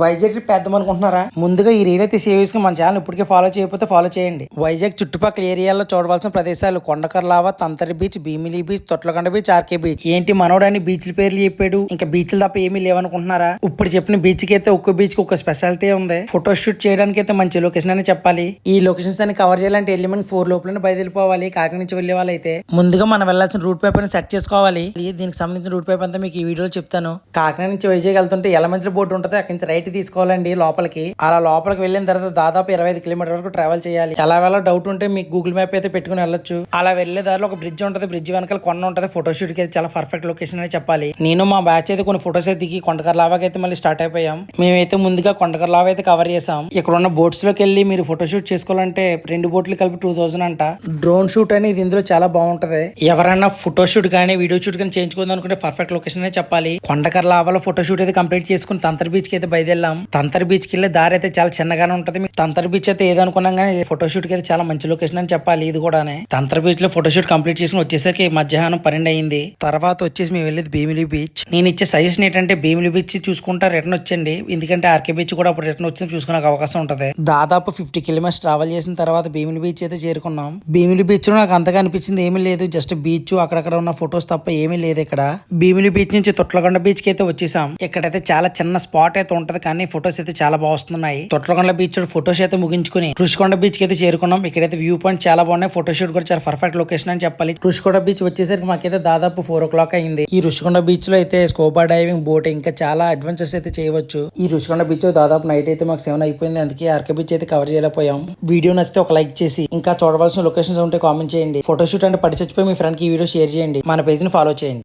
Vizag trip వేద్దాం అనుకుంటున్నారా? ముందుగా ఈ రీల్ అయితే సేవ్ చేసుకుని మన ఛానల్ ఇప్పటికే ఫాలో చేయకపోతే ఫాలో చేయండి. వైజాగ్ చుట్టుపక్కల ఏరియాలో చూడవలసిన ప్రదేశాలు కొండకర్లావ Tantadi beach Bheemili beach Thotlakonda beach RK beach ఏంటి మనోడని బీచ్ల పేర్లు చెప్పాడు? ఇంకా బీచ్లు తప్ప ఏమీ లేవనుకుంటున్నారా? ఇప్పుడు చెప్పిన బీచ్కి అయితే ఒక్క బీచ్కి ఒక స్పెషాలిటీ ఉంది. ఫోటో షూట్ చేయడానికి అయితే మంచి లొకేషన్ అని చెప్పాలి. ఈ లొకేషన్స్ అన్ని కవర్ చేయాలంటే ఎల్లి ఫోర్ లోపలనే బయలుదేరిపోవాలి. కాకినాడ నుంచి వెళ్ళే వాళ్ళైతే. ముందుగా మనం వెళ్ళాల్సిన రూట్ పేపర్ సెట్ చేసుకోవాలి. దీనికి సంబంధించిన రూట్ పేపర్ అంతా మీకు ఈ వీడియోలో చెప్తాను. కాకినాడ నుంచి వైజాగ్ వెళ్తుంటే ఎలమంచి బోర్డు ఉంటుంది. అక్కడి నుంచి బయట తీసుకోవాలండి లోపలికి. అలా లోపలికి వెళ్ళిన తర్వాత దాదాపు ఇరవై ఐదు కిలోమీటర్ వరకు ట్రావెల్ చేయాలి. ఎలా వెళ్ళో డౌట్ ఉంటే మీకు గూగుల్ మ్యాప్ అయితే పెట్టుకుని వెళ్ళొచ్చు. అలా వెళ్ళే దారిలో ఒక బ్రిడ్జ్ ఉంటుంది. బ్రిడ్జ్ వెనకాల కొండ ఉంటుంది. ఫోటో షూట్కి అయితే చాలా పర్ఫెక్ట్ లొకేషన్ అని చెప్పాలి. నేను మా బ్యాచ్ అయితే కొన్ని ఫోటోస్ అయితే దిగి కొండకర్ లావాకి అయితే మళ్ళీ స్టార్ట్ అయిపోయాం. మేమైతే ముందుగా కొండకర్ లావా అయితే కవర్ చేసాం ఇక్కడ ఉన్న బోట్స్లోకి వెళ్ళి మీరు ఫోటో షూట్ చేసుకోవాలంటే రెండు బోట్లు కలిపి టూ థౌసండ్ అంట. డ్రోన్ షూట్ అనేది ఇందులో చాలా బాగుంటది. ఎవరైనా ఫోటో షూట్ కానీ వీడియో షూట్ కానీ చేయించుకుందాం అనుకుంటే పర్ఫెక్ట్ లొకేషన్ అనే చెప్పాలి. కొండకర్ లావాలో ఫోటో షూట్ అయితే కంప్లీట్ చేసుకుని తంత్ర బీచ్కి అయితే బయట తంతర్ బీచ్కి వెళ్ళే దారి అయితే చాలా చిన్నగానే ఉంటది. తంతర్ బీచ్ అయితే ఏదనుకున్నాం కానీ ఫోటోషూట్కి అయితే చాలా మంచి లొకేషన్ అని చెప్పాలి ఇది కూడానే. తంతర్ బీచ్లో ఫోటోషూట్ కంప్లీట్ చేసుకుని వచ్చేసరికి మధ్యాహ్నం పన్నెండు అయింది. తర్వాత వచ్చేసి మేము వెళ్ళేది భీమిలి బీచ్ నేను ఇచ్చే సజెషన్ ఏంటంటే భీమిలి బీచ్ చూసుకుంటా రిటర్న్ వచ్చండి ఎందుకంటే ఆర్కే బీచ్ కూడా అప్పుడు రిటర్న్ వచ్చి చూసుకునే అవకాశం ఉంటది. దాదాపు ఫిఫ్టీ కిలోమీటర్స్ ట్రావెల్ చేసిన తర్వాత భీమిలి బీచ్ అయితే చేరుకున్నాం. భీమిలి బీచ్లో నాకు అంతగా అనిపించింది ఏమీ లేదు. జస్ట్ బీచ్ అక్కడక్కడ ఉన్న ఫొటోస్ తప్ప ఏమీ లేదు ఇక్కడ. భీమిలి బీచ్ నుంచి తొట్లగొండ బీచ్కి అయితే వచ్చేసాం. ఇక్కడైతే చాలా చిన్న స్పాట్ అయితే ఉంటది. కానీ ఫొటోస్ అయితే చాలా బాగా వస్తున్నాయి. తొట్లకొండ బీచ్ ఫొటోస్ అయితే ముగించుకుని కృషికొండ బీచ్కి అయితే చేరుకున్నాం. ఇక్కడైతే వ్యూ పాయింట్ చాలా బాగున్నాయి. ఫోటో షూట్ కూడా చాలా పర్ఫెక్ట్ లొకేషన్ అని చెప్పాలి. కృషికొండ బీచ్ వచ్చేసరికి మాకైతే దాదాపు ఫోర్ ఓ క్లాక్ అయింది. ఈ రుషికొండ బీచ్లో అయితే స్కోబా డైవింగ్ బోట్ ఇంకా చాలా అడ్వెంచర్స్ అయితే చేయవచ్చు. ఈ రుషికొండ బీచ్ దాదాపు నైట్ అయితే మాకు సెవెన్ అయిపోయింది. అందుకే ఆర్కే బీచ్ అయితే కవర్ చేయలేకపోయాం. వీడియో నచ్చితే ఒక లైక్ చేసి ఇంకా చూడవలసిన లొకేషన్స్ ఉంటే కామెంట్ చేయండి. ఫోటో షూట్ అంటే పడి చచ్చిపోయి మీ ఫ్రెండ్కి ఈ వీడియో షేర్ చేయండి. మన పేజ్ని ఫాలో చేయండి.